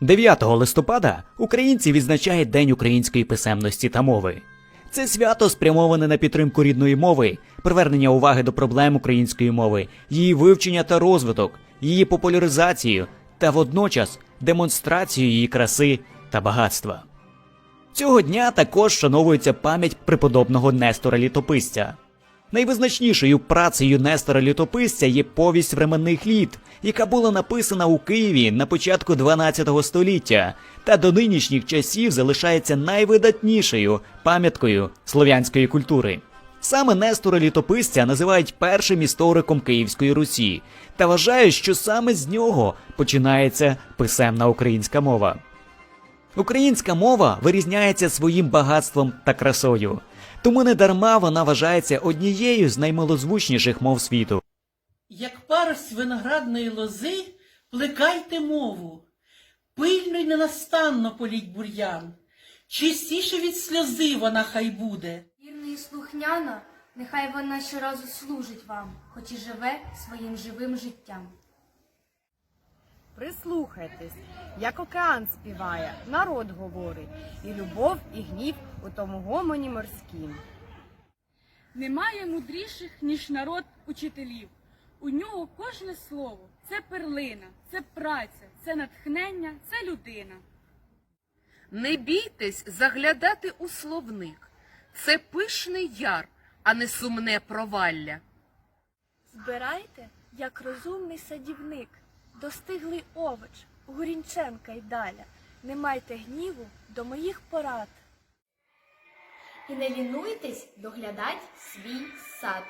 9 листопада українці відзначають День української писемності та мови. Це свято спрямоване на підтримку рідної мови, привернення уваги до проблем української мови, її вивчення та розвиток, її популяризацію та водночас демонстрацію її краси та багатства. Цього дня також вшановується пам'ять преподобного Нестора Літописця. Найвизначнішою працею Нестора Літописця є повість временних літ, яка була написана у Києві на початку 12 століття, та до нинішніх часів залишається найвидатнішою пам'яткою слов'янської культури. Саме Нестора Літописця називають першим істориком Київської Русі та вважають, що саме з нього починається писемна українська мова. Українська мова вирізняється своїм багатством та красою, тому недарма вона вважається однією з наймалозвучніших мов світу. Як парость виноградної лози, плекайте мову, пильно й ненастанно політь бур'ян, чистіше від сльози вона хай буде. Вірна і слухняна, нехай вона щоразу служить вам, хоч і живе своїм живим життям. Прислухайтесь, як океан співає, народ говорить, і любов, і гнів у тому гомоні морськім. Немає мудріших, ніж народ учителів. У нього кожне слово це перлина, це праця, це натхнення, це людина. Не бійтесь заглядати у словник. Це пишний яр, а не сумне провалля. Збирайте, як розумний садівник, достиглий овоч, Гурінченка й даля. Не майте гніву до моїх порад. І не лінуйтесь доглядать свій сад.